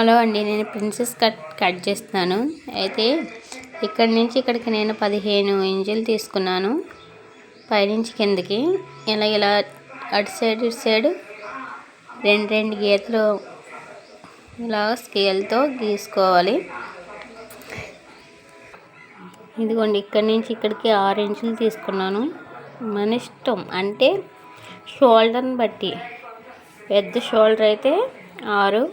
Hello అండి నేను princess cut cut చేస్తున్నాను. అయితే ఇక్కడి నుంచి ఇక్కడికి నేను పదిహేను ఇంచులు తీసుకున్నాను పైనుంచి కిందకి. ఇలా ఇలా అటు సైడ్ ఇటు సైడ్ రెండు రెండు గీతలు ఇలా స్కేల్తో గీసుకోవాలి. ఇదిగోండి ఇక్కడి నుంచి ఇక్కడికి ఆరు ఇంచులు తీసుకున్నాను. మన ఇష్టం అంటే షోల్డర్ని బట్టి పెద్ద షోల్డర్ అయితే ఆరు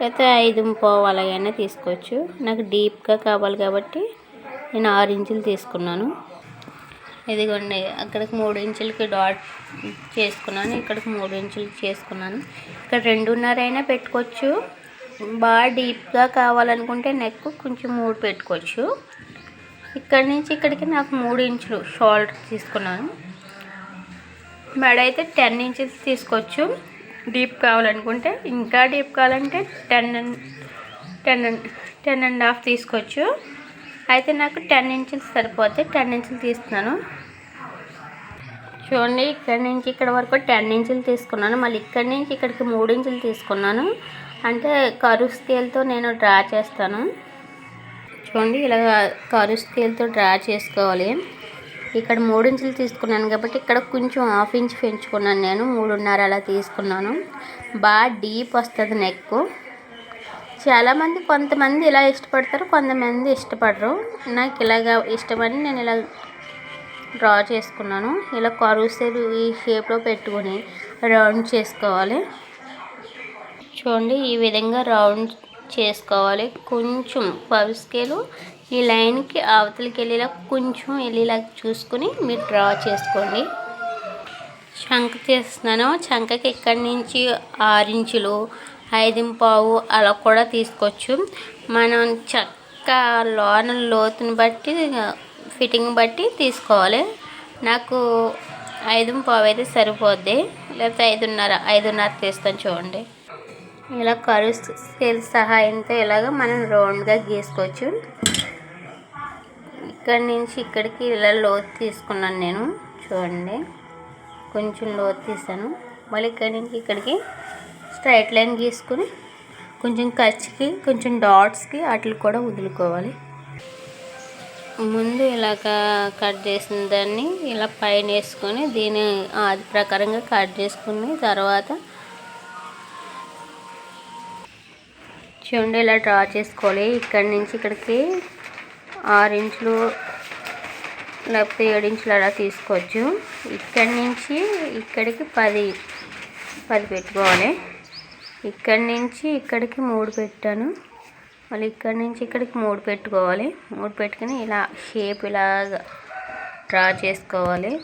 లేకపోతే ఐదు పావు అలాగైనా తీసుకోవచ్చు. నాకు డీప్గా కావాలి కాబట్టి నేను ఆరు ఇంచులు తీసుకున్నాను. ఇదిగోండి అక్కడికి మూడు ఇంచులకి డాట్ చేసుకున్నాను. ఇక్కడికి మూడు ఇంచులు చేసుకున్నాను. ఇక్కడ రెండున్నర అయినా పెట్టుకోవచ్చు. బాగా డీప్గా కావాలనుకుంటే నెక్ కొంచెం మూడు పెట్టుకోవచ్చు. ఇక్కడి నుంచి ఇక్కడికి నాకు మూడు ఇంచులు షోల్డర్ తీసుకున్నాను. మెడ అయితే టెన్ ఇంచెస్ తీసుకోవచ్చు. డీప్ కావాలనుకుంటే ఇంకా డీప్ కావాలంటే ten ten ten and half తీసుకోవచ్చు. అయితే నాకు టెన్ ఇంచెస్ సరిపోతే టెన్ ఇంచులు తీస్తున్నాను. చూడండి ఇక్కడ నుంచి ఇక్కడ వరకు టెన్ ఇంచులు తీసుకున్నాను. మళ్ళీ ఇక్కడ నుంచి ఇక్కడికి మూడు ఇంచులు తీసుకున్నాను. అంటే కరు స్కేల్తో నేను డ్రా చేస్తాను. చూడండి ఇలా కరువు స్కేల్తో డ్రా చేసుకోవాలి. ఇక్కడ మూడు ఇంచులు తీసుకున్నాను కాబట్టి ఇక్కడ కొంచెం హాఫ్ ఇంచ్ పెంచుకున్నాను నేను. మూడున్నర అలా తీసుకున్నాను. బాగా డీప్ వస్తుంది నెక్ చాలామంది కొంతమంది ఇలా ఇష్టపడతారు కొంతమంది ఇష్టపడరు. నాకు ఇలాగా ఇష్టమని నేను ఇలా డ్రా చేసుకున్నాను. ఇలా కరువు ఈ షేప్లో పెట్టుకొని రౌండ్ చేసుకోవాలి. చూడండి ఈ విధంగా రౌండ్ చేసుకోవాలి. కొంచెం పవి స్కేలు ఈ లైన్కి అవతలికి వెళ్ళేలా కొంచెం వెళ్ళేలా చూసుకుని మీరు డ్రా చేసుకోండి. చంక తీస్తున్నాను. చంకకి ఇక్కడి నుంచి? ఆరించులు ఐదు పావు అలా కూడా తీసుకోవచ్చు. మనం చక్క లోన లోతుని బట్టి ఫిట్టింగ్ బట్టి తీసుకోవాలి. నాకు ఐదు పావు అయితే సరిపోద్ది. లేకపోతే ఐదున్నర ఐదున్నర తీస్తాను చూడండి. ఇలా కరు స్కేల్ సహాయంతో ఇలాగ మనం రౌండ్గా గీసుకోవచ్చు. ఇక్కడి నుంచి ఇక్కడికి ఇలా లోతు తీసుకున్నాను నేను. చూడండి. కొంచెం లోతు తీసాను. మళ్ళీ ఇక్కడి నుంచి ఇక్కడికి స్ట్రైట్ లైన్ గీసుకుని కొంచెం ఖర్చుకి కొంచెం డాట్స్కి అట్లు కూడా వదులుకోవాలి. ముందు ఇలాగ కట్ చేసిన దాన్ని ఇలా పైన వేసుకొని దీని ఆది ప్రకారంగా కట్ చేసుకుని తర్వాత చూడండి ఇలా డ్రా చేసుకోవాలి. ఇక్కడి నుంచి ఇక్కడికి ఆరు ఇంచులు లేకపోతే ఏడు ఇంచులు అలా తీసుకోవచ్చు. ఇక్కడి నుంచి ఇక్కడికి పది పది పెట్టుకోవాలి. ఇక్కడి నుంచి ఇక్కడికి మూడు పెట్టాను. మళ్ళీ ఇక్కడి నుంచి ఇక్కడికి మూడు పెట్టుకోవాలి. మూడు పెట్టుకుని ఇలా షేప్ ఇలాగా డ్రా చేసుకోవాలి.